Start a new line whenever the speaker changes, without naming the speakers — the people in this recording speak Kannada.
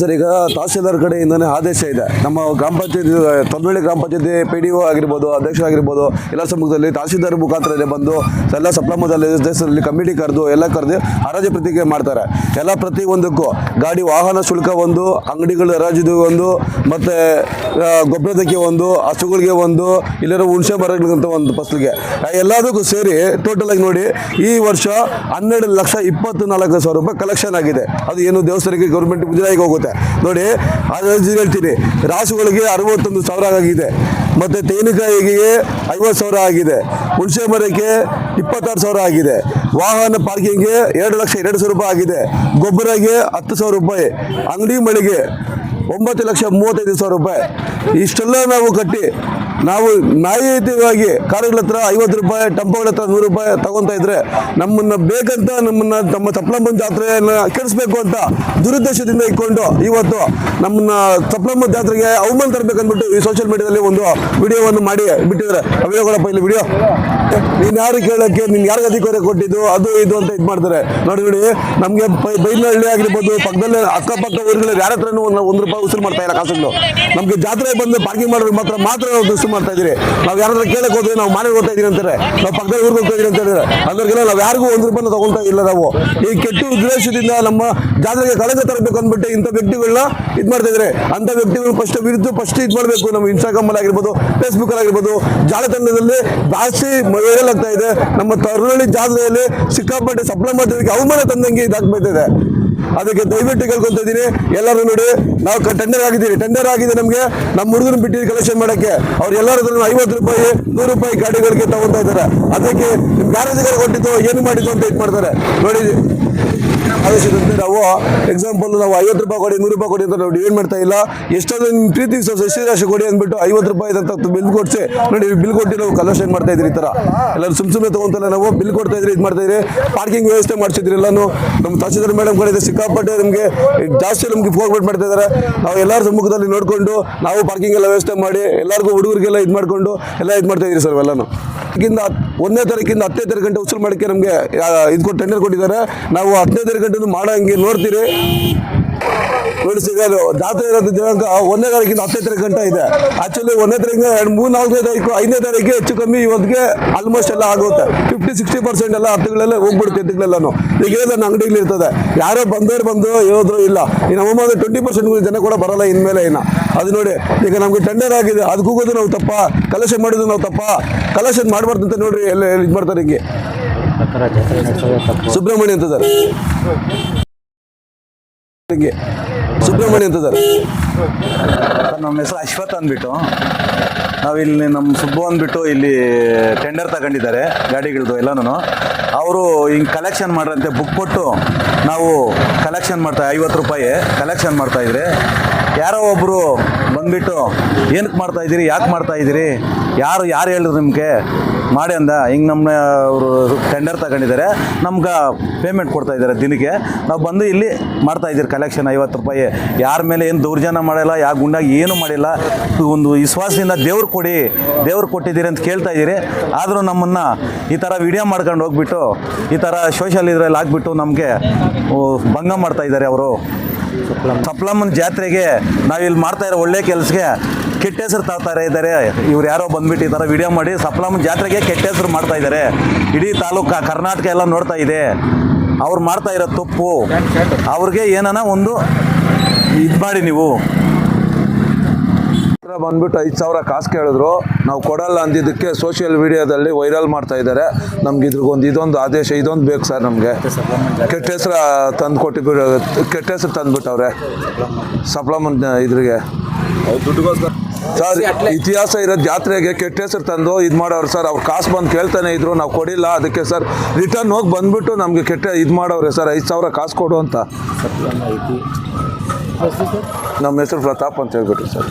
ಸರ್ ಈಗ ತಹಸೀಲ್ದಾರ್ ಕಡೆಯಿಂದನೇ ಆದೇಶ ಇದೆ. ನಮ್ಮ ಗ್ರಾಮ ಪಂಚಾಯತಿ ತೊಂದಳ್ಳಿ ಗ್ರಾಮ ಪಂಚಾಯತಿ ಪಿ ಡಿ ಒ ಆಗಿರ್ಬೋದು, ಅಧ್ಯಕ್ಷ ಆಗಿರ್ಬೋದು, ಎಲ್ಲ ಸಮ್ಮುಖದಲ್ಲಿ ತಹಸೀಲ್ದಾರ್ ಮುಖಾಂತರ ಬಂದು ಎಲ್ಲ ಸಪ್ಲಮದಲ್ಲಿ, ದೇಶದಲ್ಲಿ ಕಮಿಟಿ ಕರೆದು ಎಲ್ಲ ಕರೆದು ಹರಾಜು ಪ್ರತಿಕ್ರಿಯೆ ಮಾಡ್ತಾರೆ. ಎಲ್ಲ ಪ್ರತಿ ಒಂದಕ್ಕೂ ಗಾಡಿ, ವಾಹನ ಶುಲ್ಕ ಒಂದು, ಅಂಗಡಿಗಳ ಹರಾಜಿದು ಒಂದು, ಮತ್ತು ಗೊಬ್ಬರದಕ್ಕೆ ಒಂದು, ಹಸುಗಳಿಗೆ ಒಂದು ಇಲ್ಲಿರೋ ಹುಣಸೆ ಮರಗಳಿಗಂತ ಒಂದು ಫಸಲಿಗೆ. ಎಲ್ಲದಕ್ಕೂ ಸೇರಿ ಟೋಟಲ್ ಆಗಿ ನೋಡಿ, ಈ ವರ್ಷ ಹನ್ನೆರಡು ಲಕ್ಷ ಇಪ್ಪತ್ತು ನಾಲ್ಕು ಸಾವಿರ ರೂಪಾಯಿ ಕಲೆಕ್ಷನ್ ಆಗಿದೆ. ಅದು ಏನು ದೇವಸ್ಥಾನಕ್ಕೆ ಗೌರ್ಮೆಂಟ್ ಮುಜರಾಯಿಗೆ ಹೋಗುತ್ತೆ ನೋಡಿ ಅದು ಹೇಳ್ತೀನಿ. ರಾಸುಗಳಿಗೆ ಅರವತ್ತೊಂದು ಸಾವಿರ ಆಗಿದೆ. ಮತ್ತು ತೆಂಗಿನಕಾಯಿಗೆ ಐವತ್ತು ಸಾವಿರ ಆಗಿದೆ. ಹುಣಸೆ ಮರಕ್ಕೆ ಇಪ್ಪತ್ತಾರು ಸಾವಿರ ಆಗಿದೆ. ವಾಹನ ಪಾರ್ಕಿಂಗ್ಗೆ ಎರಡು ಲಕ್ಷ ಎರಡು ಸಾವಿರ ರೂಪಾಯಿ ಆಗಿದೆ. ಗೊಬ್ಬರಗೆ ಹತ್ತು ಸಾವಿರ ರೂಪಾಯಿ. ಅಂಗಡಿ ಮಳಿಗೆ ಒಂಬತ್ತು ಲಕ್ಷ ಮೂವತ್ತೈದು ಸಾವಿರ ರೂಪಾಯಿ. ಇಷ್ಟೆಲ್ಲ ನಾವು ಕಟ್ಟಿ ನಾವು ನ್ಯಾಯಯುತವಾಗಿ ಕಾರುಗಳ ಹತ್ರ ಐವತ್ತು ರೂಪಾಯಿ, ಟೆಂಪೋಗಳ ಹತ್ರ ನೂರು ರೂಪಾಯಿ ತಗೊಂತ ಇದ್ರೆ ನಮ್ಮನ್ನ ಬೇಕಂತ ನಮ್ಮನ್ನ ತಮ್ಮ ತಪ್ಪಲಮ್ಮ ಜಾತ್ರೆಯನ್ನ ಕೆಡಿಸ್ಬೇಕು ಅಂತ ದುರುದ್ದೇಶದಿಂದ ಇಟ್ಕೊಂಡು ಇವತ್ತು ನಮ್ಮನ್ನ ತಪ್ಪಲಮ್ಮ ಜಾತ್ರೆಗೆ ಅವಮಾನ ತರಬೇಕಂದ್ಬಿಟ್ಟು ಈ ಸೋಷಿಯಲ್ ಮೀಡಿಯಾದಲ್ಲಿ ಒಂದು ವಿಡಿಯೋವನ್ನು ಮಾಡಿ ಬಿಟ್ಟಿದ್ದಾರೆ. ಕೊಡಪ್ಪ ಇಲ್ಲಿ ವಿಡಿಯೋ ನೀನು ಯಾರು ಕೇಳೋಕ್ಕೆ, ನೀನು ಯಾರಿಗೆ ಅಧಿಕಾರ ಕೊಟ್ಟಿದ್ದು, ಅದು ಇದು ಅಂತ ಇದು ಮಾಡ್ತಾರೆ. ನೋಡಿ ನೋಡಿ, ನಮಗೆ ಬೈಲಹಳ್ಳಿ ಆಗಿರ್ಬೋದು, ಪಕ್ಕದಲ್ಲೇ ಅಕ್ಕಪಕ್ಕ ಊರುಗಳಲ್ಲಿ ಯಾರ ಹತ್ರನೂ ಒಂದು ಒಂದು ರೂಪಾಯಿ ಉಸಿರು ಮಾಡ್ತಾ ಇಲ್ಲ ಕಾಸುಗಳು ನಮಗೆ ಜಾತ್ರೆ ಬಂದು ಪಾರ್ಕಿಂಗ್ ಮಾಡೋರಿಗೆ ಮಾತ್ರ ಮಾತ್ರ ಉಸಿರು ಮಾಡ್ತಾ ನಾವು ಯಾರಾದ್ರೂ ಕೇಳಕ್ ಹೋದ್ರೆ ನಾವು ಮನೆಗೆ ಹೋಗ್ತಾ ಇದೀವಿ ಅಂತಾರೆ. ನಾವು ಪಕ್ಕದ ಊರಿಗೆ ಹೋಗ್ತಾ ಇದೀವಿ ಅಂತ ಹೇಳಿದ್ರೆ ನಾವು ಯಾರಿಗೂ ಒಂದು ರೂಪಾಯಿ ತಗೊಳ್ತಾ ಇಲ್ಲ ನಾವು. ಈ ಕೆಟ್ಟ ಉದ್ದೇಶದಿಂದ ನಮ್ಮ ಜಾತ್ರೆಗೆ ಕಳೆದ ತರಬೇಕು ಅಂದ್ಬಿಟ್ಟು ಇಂಥ ವ್ಯಕ್ತಿಗಳನ್ನ ಇದು ಮಾಡ್ತಾ ಇದ್ರೆ ಅಂತ ವ್ಯಕ್ತಿಗಳು ಫಸ್ಟ್ ವಿರುದ್ಧ ಫಸ್ಟ್ ಇದು ಮಾಡಬೇಕು. ನಮ್ಮ ಇನ್ಸ್ಟಾಗ್ರಾಮ್ ಅಲ್ಲಿ ಆಗಿರ್ಬೋದು ಫೇಸ್ಬುಕ್ ಅಲ್ಲಿ ಆಗಿರ್ಬೋದು, ಜಾಲತಾಣದಲ್ಲಿ ಜಾಸ್ತಿ ವೈರಲ್ ಆಗ್ತಾ ಇದೆ. ನಮ್ಮ ತರಳಿ ಜಾತ್ರೆಯಲ್ಲಿ ಸಿಕ್ಕಾಪಟ್ಟೆ ಸಪ್ಲೈ ಮಾಡೋದಕ್ಕೆ ಅವಮಾನ ತಂದಂಗೆ ಇದಾಗ್ತಾ ಇದೆ ಅದಕ್ಕೆ ದಯವಿಟ್ಟು ಕೇಳ್ಕೊಂತ ಇದ್ದೀನಿ. ಎಲ್ಲರೂ ನೋಡಿ, ನಾವು ಟೆಂಡರ್ ಆಗಿದ್ದೀವಿ. ಟೆಂಡರ್ ಆಗಿದೆ ನಮಗೆ. ನಮ್ಮ ಹುಡುಗರು ಬಿಟ್ಟಿದ್ದು ಕಲೆಕ್ಷನ್ ಮಾಡೋಕ್ಕೆ. ಅವ್ರು ಎಲ್ಲರೂ ಐವತ್ತು ರೂಪಾಯಿ, ನೂರು ರೂಪಾಯಿ ಗಾಡಿಗಳಿಗೆ ತಗೊತಾ ಇದ್ದಾರೆ. ಅದಕ್ಕೆ ನಿಮ್ಮ ಗ್ಯಾರೇಜ್ಗಳು ಕೊಟ್ಟಿದ್ದು, ಏನು ಮಾಡಿದ್ದು ಅಂತ ಇದು ಮಾಡ್ತಾರೆ. ನೋಡಿ ಆದೇಶದಂತೆ ನಾವು ಎಕ್ಸಾಂಪಲ್ ನಾವು ಐವತ್ತು ರೂಪಾಯಿ ಕೊಡಿ, ನೂರು ರೂಪಾಯಿ ಕೊಡಿ ಅಂತ ನಾವು ಡಿವೈಡ್ ಮಾಡ್ತಾ ಇಲ್ಲ. ಎಷ್ಟೊಂದು ನಿಮ್ಮ ಪ್ರೀತಿ ಸಸಿ ರಾಶಿ ಕೊಡಿ ಅಂದ್ಬಿಟ್ಟು ಐವತ್ತು ರೂಪಾಯಿ ಅಂತ ಬಿಲ್ ಕೊಡ್ಸಿ, ನೋಡಿ ಬಿಲ್ ಕೊಟ್ಟು ನಾವು ಕಲೆಕ್ಷನ್ ಮಾಡ್ತಾ ಇದ್ರಿ ಈ ಥರ. ಎಲ್ಲರೂ ಸುಮ್ ಸುಮ್ಮನೆ ತಗೊಂತಲ್ಲ ನಾವು ಬಿಲ್ ಕೊಡ್ತಾ ಇದ್ರಿ ಇದು ಮಾಡ್ತಾ ಇದ್ರಿ ಪಾರ್ಕಿಂಗ್ ವ್ಯವಸ್ಥೆ ಮಾಡಿಸಿದ್ರಿ ಎಲ್ಲಾನು. ನಮ್ಮ ತಹಸೀಲ್ದಾರ್ ಮೇಡಮ್ ಕಡೆ ಸಿಕ್ಕಾಪಟ್ಟೆ ನಮಗೆ ಜಾಸ್ತಿ ನಮಗೆ ಫೋರ್ವರ್ಡ್ ಮಾಡ್ತಾ ಇದ್ದಾರೆ. ನಾವು ಎಲ್ಲರ ಸಮ್ಮುಖದಲ್ಲಿ ನೋಡಿಕೊಂಡು ನಾವು ಪಾರ್ಕಿಂಗ್ ಎಲ್ಲ ವ್ಯವಸ್ಥೆ ಮಾಡಿ, ಎಲ್ಲರಿಗೂ ಹುಡುಗರಿಗೆಲ್ಲ ಇದು ಮಾಡಿಕೊಂಡು, ಎಲ್ಲ ಇದು ಮಾಡ್ತಾ ಇದ್ರಿ ಸರ್ ಎಲ್ಲಾನು. ಒಂದನೇ ತಾರೀಕಿಂದ ಹತ್ತನೇ ತಾರೀಕು ಗಂಟೆ ಉಸಿರು ಮಾಡಕ್ಕೆ ನಮಗೆ ಇದು ಟೆಂಡರ್ ಕೊಟ್ಟಿದ್ದಾರೆ. ನಾವು ಹತ್ತನೇ ತಾರೀಕು ಗಂಟೆ ಹಂಗೆ ನೋಡ್ತೀರಿ. ನೋಡಿ ಜಾತ್ರೆ ಇರೋದು ದಿನಾಂಕ ಒಂದನೇ ತಾರೀಕಿಂದ ಹತ್ತನೇ ತಾರೀಕು ಗಂಟೆ ಇದೆ. ಆಕ್ಚುಲಿ ಒಂದನೇ ತಾರೀಕು ಎರಡು ಮೂರು ನಾಲ್ಕನೇ ತಾರೀಕು ಐದನೇ ತಾರೀಕು ಹೆಚ್ಚು ಕಮ್ಮಿ ಇವತ್ತಿಗೆ ಆಲ್ಮೋಸ್ಟ್ ಎಲ್ಲ ಆಗುತ್ತೆ. ಫಿಫ್ಟಿ ಸಿಕ್ಸ್ಟಿ ಪರ್ಸೆಂಟ್ ಎಲ್ಲ ಹತ್ತುಗಳಲ್ಲೇ ಹೋಗ್ಬಿಡುತ್ತೆ ಎತ್ತುಗಳೆಲ್ಲನು ಈಗ ನನ್ನ ಅಂಗಡಿಗಳು ಇರ್ತದೆ. ಯಾರೋ ಬಂದವ್ರು ಬಂದು ಹೇಳಿದ್ರು ಇಲ್ಲ. ಈ ನಮ್ಮ ಟ್ವೆಂಟಿ ಪರ್ಸೆಂಟ್ ಜನ ಕೂಡ ಬರಲ್ಲ ಇನ್ಮೇಲೆ ಇನ್ನ. ಅದು ನೋಡಿ ಈಗ ನಮಗೆ ಟೆಂಡರ್ ಆಗಿದೆ. ಅದು ಕೂಗೋದು ನಾವು ತಪ್ಪ. ಕಲೆಕ್ಷನ್ ಮಾಡೋದು ನಾವು ತಪ್ಪ. ಕಲೆಕ್ಷನ್ ಮಾಡಬಾರ್ದು ಅಂತ ನೋಡ್ರಿ ಎಲ್ಲ ಇದು ಮಾಡ್ತಾರೆ ಹಿಂಗೆ. ಸುಬ್ರಹ್ಮಣ್ಯ ಅಂತ ಸರ್ ಸುಬ್ರಹ್ಮಣ್ಯ ಅಂತ
ನಮ್ಮ ಹೆಸರು ಅಶ್ವಥ್ ಅಂದ್ಬಿಟ್ಟು. ನಾವಿಲ್ಲಿ ನಮ್ಮ ಸುಬ್ಬು ಅಂದ್ಬಿಟ್ಟು ಇಲ್ಲಿ ಟೆಂಡರ್ ತಗೊಂಡಿದ್ದಾರೆ ಗಾಡಿಗಳದ್ದು ಎಲ್ಲನೂ ಅವರು ಹಿಂಗೆ ಕಲೆಕ್ಷನ್ ಮಾಡ್ರಂತೆ ಬುಕ್ ಕೊಟ್ಟು ನಾವು ಕಲೆಕ್ಷನ್ ಮಾಡ್ತಾ, ಐವತ್ತು ರೂಪಾಯಿ ಕಲೆಕ್ಷನ್ ಮಾಡ್ತಾ ಇದ್ರಿ, ಯಾರೋ ಒಬ್ಬರು ಬಂದ್ಬಿಟ್ಟು ಏನಕ್ಕೆ ಮಾಡ್ತಾ ಇದ್ದೀರಿ? ಯಾಕೆ ಮಾಡ್ತಾ ಇದ್ದೀರಿ? ಯಾರು ಯಾರು ಹೇಳಿದ್ರು ನಿಮಗೆ? ಮಾಡಿ ಅಂದ. ಹಿಂಗೆ ನಮ್ಮ ಅವರು ಟೆಂಡರ್ ತಗೊಂಡಿದ್ದಾರೆ. ನಮ್ಗೆ ಪೇಮೆಂಟ್ ಕೊಡ್ತಾ ಇದ್ದಾರೆ ದಿನಕ್ಕೆ. ನಾವು ಬಂದು ಇಲ್ಲಿ ಮಾಡ್ತಾ ಇದ್ದೀರಿ ಕಲೆಕ್ಷನ್ ಐವತ್ತು ರೂಪಾಯಿ. ಯಾರ ಮೇಲೆ ಏನು ದೌರ್ಜನ್ಯ ಮಾಡಿಲ್ಲ ಯಾವ ಗುಂಡಾಗಿ ಏನು ಮಾಡಿಲ್ಲ, ಒಂದು ವಿಶ್ವಾಸದಿಂದ ದೇವ್ರು ಕೊಡಿ, ದೇವ್ರು ಕೊಟ್ಟಿದ್ದೀರಿ ಅಂತ ಕೇಳ್ತಾ ಇದ್ದೀರಿ. ಆದರೂ ನಮ್ಮನ್ನು ಈ ಥರ ವಿಡಿಯೋ ಮಾಡ್ಕೊಂಡು ಹೋಗ್ಬಿಟ್ಟು, ಈ ಥರ ಸೋಷಿಯಲ್ ಇದ್ರಲ್ಲಿ ಹಾಕ್ಬಿಟ್ಟು ನಮಗೆ ಭಂಗ ಮಾಡ್ತಾ ಇದ್ದಾರೆ ಅವರು. ಸಪ್ಲಮ್ಮನ ಜಾತ್ರೆಗೆ ನಾವಿಲ್ಲಿ ಮಾಡ್ತಾ ಇರೋ ಒಳ್ಳೆ ಕೆಲಸಕ್ಕೆ ಕೆಟ್ಟ ಹೆಸರು ತಾಳ್ತಾರೆ ಇದ್ದಾರೆ ಇವ್ರು ಯಾರೋ ಬಂದ್ಬಿಟ್ಟು ಈ ಥರ ವಿಡಿಯೋ ಮಾಡಿ ಸಪ್ಲಮ್ಮನ ಜಾತ್ರೆಗೆ ಕೆಟ್ಟ ಹೆಸರು ಮಾಡ್ತಾ ಇದ್ದಾರೆ ಇಡೀ ತಾಲೂಕು, ಕರ್ನಾಟಕ ಎಲ್ಲ ನೋಡ್ತಾ ಇದೆ. ಅವ್ರು ಮಾಡ್ತಾ ಇರೋ ತಪ್ಪು. ಅವ್ರಿಗೆ ಏನಾನ ಒಂದು ಇದು ಮಾಡಿ ನೀವು.
ಹತ್ರ ಬಂದ್ಬಿಟ್ಟು ಐದು ಸಾವಿರ ಕಾಸು ಕೇಳಿದ್ರು. ನಾವು ಕೊಡಲ್ಲ ಅಂದಿದ್ದಕ್ಕೆ ಸೋಷಿಯಲ್ ಮೀಡಿಯಾದಲ್ಲಿ ವೈರಲ್ ಮಾಡ್ತಾ ಇದ್ದಾರೆ. ನಮ್ಗೆ ಇದ್ರಿಗೊಂದು ಇದೊಂದು ಆದೇಶ ಇದೊಂದು ಬೇಕು ಸರ್ ನಮಗೆ. ಕೆಟ್ಟ ಹೆಸರು ತಂದು ಕೊಟ್ಟಿಬಿಟ್ಟು ಕೆಟ್ಟ ಹೆಸರು ತಂದುಬಿಟ್ಟವ್ರೆ. ಸಪ್ಲಮನ್ ಇದ್ರಿಗೆ. ಸರ್ ಇತಿಹಾಸ ಇರೋ ಜಾತ್ರೆಗೆ ಕೆಟ್ಟ ಹೆಸರು ತಂದು ಇದು ಮಾಡೋರು ಸರ್ ಅವ್ರು ಕಾಸು ಬಂದು ಕೇಳ್ತಾನೆ ಇದ್ರು ನಾವು ಕೊಡಿಲ್ಲ. ಅದಕ್ಕೆ ಸರ್ ರಿಟರ್ನ್ ಹೋಗಿ ಬಂದ್ಬಿಟ್ಟು ನಮಗೆ ಕೆಟ್ಟ ಇದು ಮಾಡೋರೆ ಸರ್ ಐದು ಸಾವಿರ ಕಾಸು ಕೊಡು ಅಂತ. ನಮ್ಮ ಹೆಸರು ಪ್ರತಾಪ್ ಅಂತ ಹೇಳ್ಬಿಟ್ಟು ಸರ್.